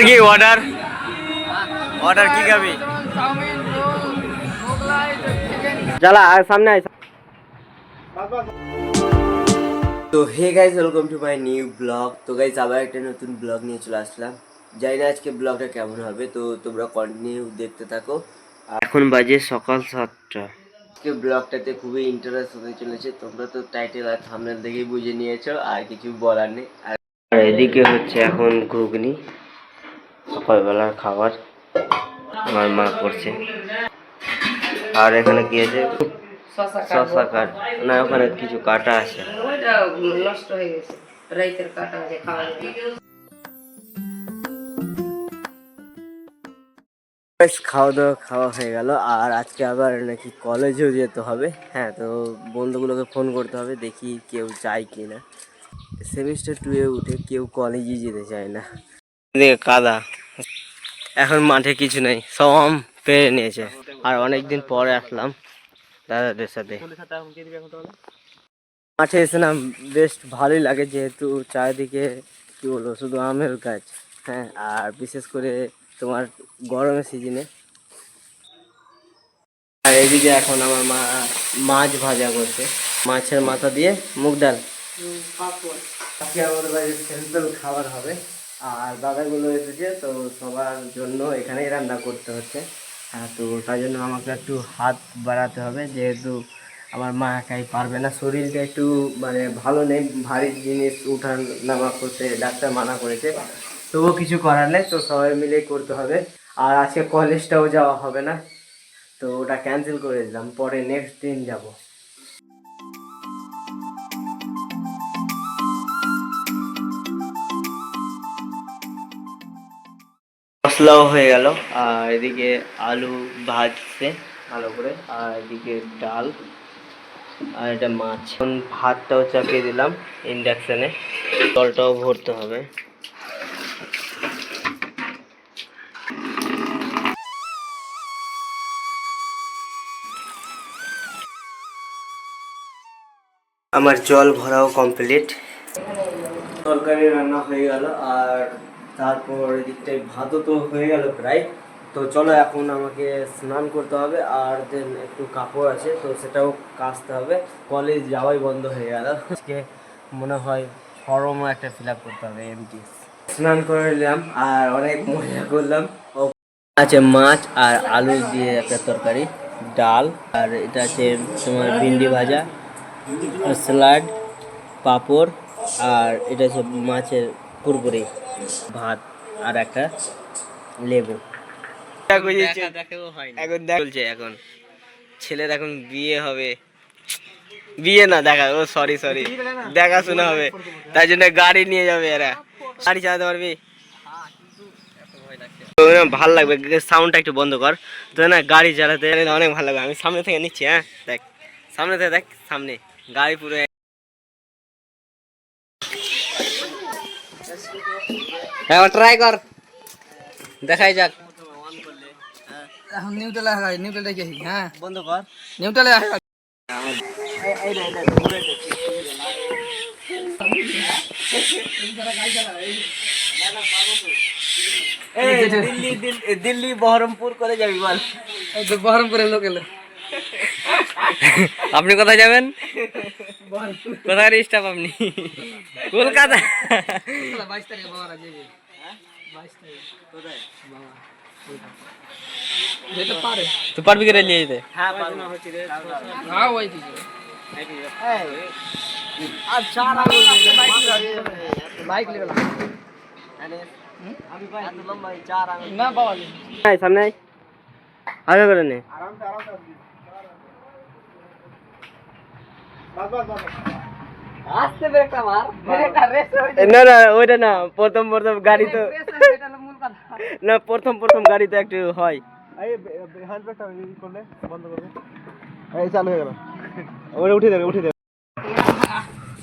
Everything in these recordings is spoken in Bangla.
অর্ডার কি অর্ডার? অর্ডার কি খাবি? জ্বালা সামনে আয়। তো hey guys welcome to my new blog তো গাইজ আবার একটা নতুন ব্লগ নিয়ে চলে আসলাম। জানি না আজকে ব্লগটা কেমন হবে তো তোমরা কন্টিনিউ দেখতে থাকো। এখন বাজে সকাল সাতটা। আজকে ব্লগটাতে খুবই ইন্টারেস্ট হতে চলেছে। তোমরা তো টাইটেল আর থামনেল দেখেই বুঝে নিয়েছো আর কিছু বলার নেই। আর আর এদিকে হচ্ছে এখন ঘুগনি। সকালবেলার খাবার আমার মা করছে। আর এখানে কি আছে? শশা কাট না ওখানে কিছু কাটা আছে। নষ্ট হয়ে গেছে। রাইতের কাটা আছে খাওয়া বেশ খাওয়া দাওয়া খাওয়া হয়ে গেল। আর আজকে আবার নাকি কলেজেও যেতে হবে। হ্যাঁ তো বন্ধুগুলোকে ফোন করতে হবে দেখি কেউ চায় কি না সেমিস্টার টুয়ে উঠে কেউ কলেজে যেতে চায় না। কাদা। এখন মাঠে কিছু নেই, সব আম পেরে নিয়েছে। আর অনেক দিন পরে আসলাম দাদাদের সাথে। মাঠে এসে না বেশ ভালোই লাগে যেহেতু চারিদিকে, কি বলব, শুধু আমের গাছ হ্যাঁ আর বিশেষ করে তোমার গরমের সিজনে। আর এদিকে এখন আমার মা মাছ ভাজা করছে, মাছের মাথা দিয়ে মুগ ডাল। আমাদের বাড়ির খাবার হবে। আর দাদাগুলো এসেছে, তো সবার জন্য এখানেই রান্না করতে হচ্ছে। হ্যাঁ তো তাই জন্য আমাকে একটু হাত বাড়াতে হবে, যেহেতু আমার মা একাই পারবে না। শরীরটা একটু মানে ভালো নেই, ভারী জিনিস উঠান নামা করতে, ডাক্তার মানা করেছে। তবুও কিছু করার নেই, তো সবাই মিলেই করতে হবে। আর আজকে কলেজটাও যাওয়া হবে না, তো ওটা ক্যান্সেল করে দিলাম, পরে নেক্সট দিন যাব। মশলাও হয়ে গেল। আর এদিকে আলু ভাজছে। ভালো করে। আর এদিকে ডাল। আর এটা মাছ। এখন ভাতটাও চাপিয়ে দিলাম ইন্ডাকশানে। জলটাও ভরতে হবে। আমার জল ভরাও কমপ্লিট তরকারি রান্না হয়ে গেল। আর তারপর এদিকটায় ভাতও তো হয়ে গেল প্রায়। তো চলো এখন আমাকে স্নান করতে হবে, আর দেন একটু কাপড় আছে, তো সেটাও কাচতে হবে। কলেজ যাওয়াই বন্ধ হয়ে গেল। আজকে মনে হয় ফর্মও একটা ফিল আপ করতে হবে এমটি স্নান করে নিলাম, আর অনেক মজা করলাম। আছে মাছ আর আলু দিয়ে একটা তরকারি, ডাল, আর এটা আছে তোমার ভিন্ডি ভাজা স্যালাড, পাঁপড়, আর এটা হচ্ছে মাছের কুরকুরি ভাত আর একটা লেবু। এখন চলছে এখন। ছেলের এখন বিয়ে হবে। বিয়ে না দেখা ও সরি সরি দেখাশোনা হবে। তাই জন্য গাড়ি নিয়ে যাবে এরা। গাড়ি চালাতে পারবি? ভালো লাগবে। সাউন্ডটা একটু বন্ধ কর। তো না গাড়ি চালাতে অনেক ভালো লাগবে। আমি সামনে থেকে নিচ্ছি হ্যাঁ? দেখ সামনে থেকে দেখ সামনে। গাড়ি পুরো হ্যাঁ ট্রাই কর। দেখাই যাক। এখন নিউট্রালে হাগাই নিউট্রালে কি হ্যাঁ? বন্ধ কর। নিউট্রালে হাগাই। এই দিল্লি দিল্লি দিল্লি বহরমপুর করে যাবি বল। এই তো বহরমপুরের লোক এলো আপনি কোথায় যাবেন? কোথায় স্টাফ আপনি? কলকাতা। বাইশ তারিখে বাবারা যাবে বাইশ তারিখ বাবা যেতে পারে তুই পারবি করে নিয়ে যেতে হ্যাঁ ওই কিছু বাইক লেগে না নে আসতে ব্রেকটা মার ব্রেকটা রেস হয়ে না না ওইটা না প্রথম প্রথম গাড়ি তো না প্রথম প্রথম গাড়ি তো একটু হয়। ওটা উঠে দেবে উঠে দেবে।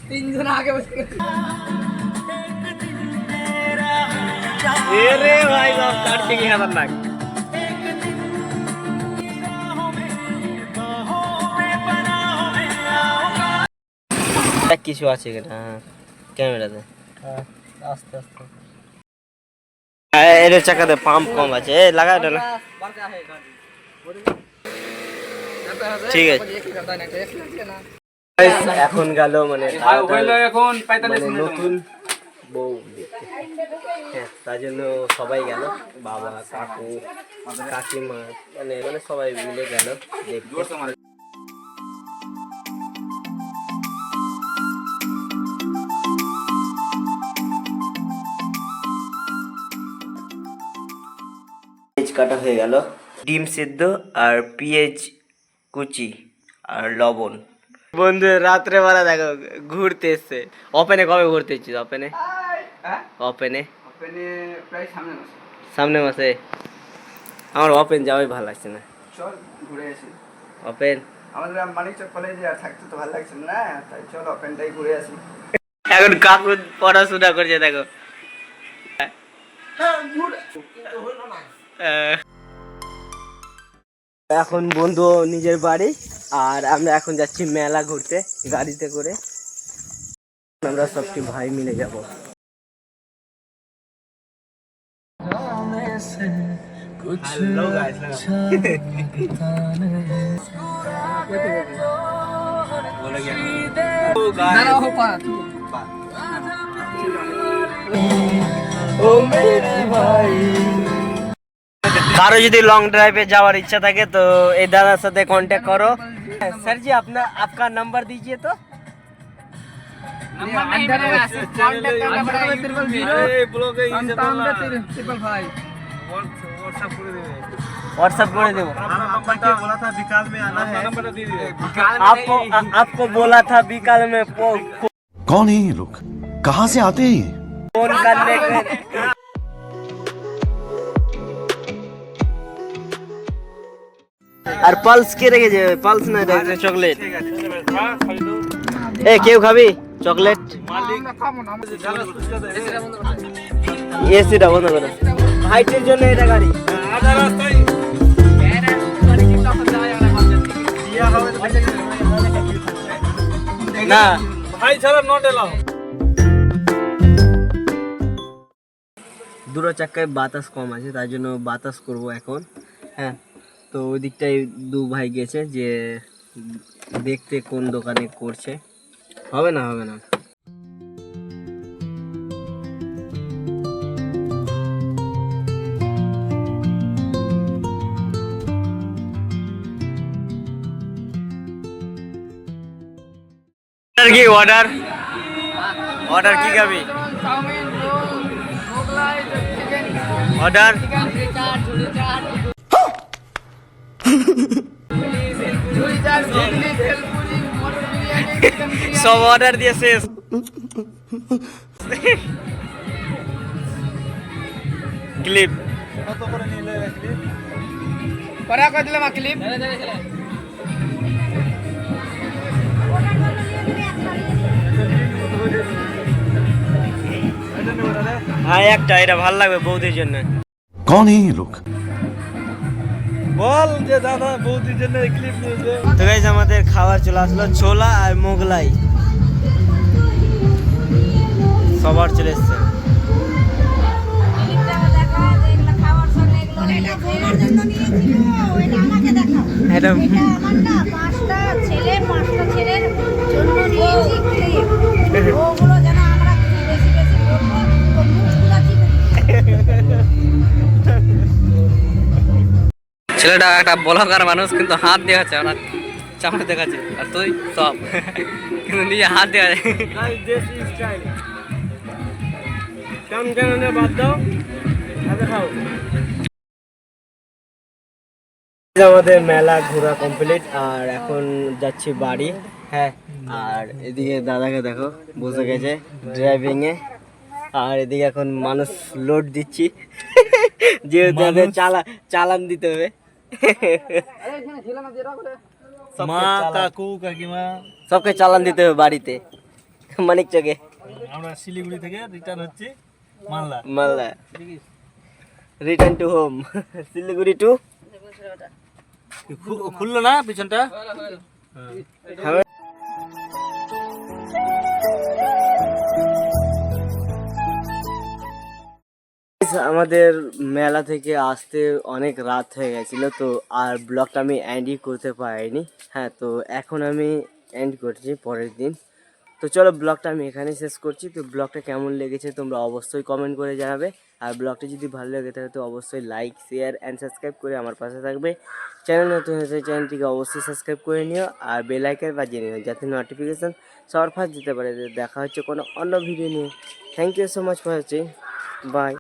তিনজন আগে বসে। রে ভাই সব কাটছে কি খতরনাক কিছু আছে কিনা হ্যাঁ ক্যামেরাতে। আস্তে আস্তে। এর চাকাতে পাম্প কম আছে। এ লাগা এটা না ঠিক আছে। এখন গেল মানে এখন মানে নতুন বউ হ্যাঁ তার জন্য সবাই গেল। বাবা কাকু কাকিমা মানে মানে সবাই মিলে গেল দেখতে। কাটা হয়ে গেল। ডিম সিদ্ধ আর পেঁয়াজ কুচি আর লবণ। বন্ধু রাত্রে বেলা দেখো ঘুরতে এসছে। ওপেনে কবে ঘুরতে এসছিস? ওপেনে ওপেনে প্রায় সামনে মাসে। আমার ওপেন যাওয়াই ভালো লাগছে না। চল ঘুরে আসি। ওপেন আমাদের মানিকচক কলেজে আর থাকতে তো ভালো লাগছে না তাই চল ওপেনটাই ঘুরে আসি। এখন কাকু পড়াশোনা করছে দেখো। আহ, এখন বন্ধু নিজের বাড়ি আর আমরা এখন যাচ্ছি মেলা ঘুরতে গাড়িতে করে। আমরা সবটি ভাই মিলে যাব। কারো যদি লং ड्राइव যাওয়ার इच्छा থাকে তো এই দাদার সাথে कांटेक्ट करो सर जी अपना आपका नंबर दीजिए तो व्हाट्सएप করে দেবো आपको आ- आपको बोला था बीकाल में फो- कौन है ये लोग कहाँ से आते हैं ये फोन करने আর পালস কে রেখে রেখেছে পালস না রেখেছে চকলেট। এ কেউ খাবি? চকলেট? এসিটা বন্ধ করো। হাইটের জন্য এটা গাড়ি। না। ভাই ছাড়া নট এলাও দুটো চাকায় বাতাস কম আছে তাই জন্য বাতাস করব এখন। হ্যাঁ। তো ওই দিকটায় দু ভাই গেছে যে দেখতে কোন দোকানে করছে হবে না হবে না অর্ডার কি অর্ডার অর্ডার কি খাবি অর্ডার সব অর্ডার দিয়ে শেষ। ক্লিপ হ্যাঁ একটা এটা ভালো লাগবে বৌদির জন্য। কোন এই লোক? বল যে দাদা বৌদির জন্য ক্লিপ নিয়েছে। তো গাইস আমাদের খাবার চলে আসলো ছোলা আর মোগলাই। সবার চলে এসছে। এটা পাঁচটা ছেলে পাঁচটা ছেলের জন্য নিয়েছি ছেলেটা একটা বলকার মানুষ কিন্তু হাত দেখাচ্ছে ওনার চামড়া দেখাচ্ছে। আর তুই? সব। কিন্তু নিজে হাত দেওয়া যায় বাদ দাও। খাও আমাদের মেলা ঘোরা কমপ্লিট আর এখন যাচ্ছি বাড়ি হ্যাঁ আর এদিকে দাদাকে দেখো বসে গেছে ড্রাইভিং এ। আর এদিকে এখন মানুষ লোড দিচ্ছি। যেহেতু চালা চালান দিতে হবে। মা কাকু কাকিমা। সবকে চালান দিতে হবে বাড়িতে। মানিক চকে আমরা শিলিগুড়ি থেকে রিটার্ন হচ্ছি Malda. Malda. Return to home Siliguri to খুললো না পিছনটা? আমাদের মেলা থেকে আসতে অনেক রাত হয়ে গেছিল, তো আর ব্লগটা আমি এন্ডই করতে পারিনি। হ্যাঁ তো এখন আমি এন্ড করছি পরের দিন। তো চলো ব্লগটা আমি এখানে শেষ করছি। তো ব্লগটা কেমন লেগেছে তোমরা অবশ্যই কমেন্ট করে জানাবে। আর ব্লগটা যদি ভালো লেগে থাকে, তো অবশ্যই লাইক শেয়ার অ্যান্ড সাবস্ক্রাইব করে আমার পাশে থাকবে। চ্যানেল নতুন হয়েছে চ্যানেলটিকে অবশ্যই সাবস্ক্রাইব করে নিও। আর বেল আইকন বাজিয়ে নিও, যাতে নোটিফিকেশান সবার দিতে পারে। দেখা হচ্ছে কোনো অন্য ভিডিও নিয়ে। Thank you so much for watching bye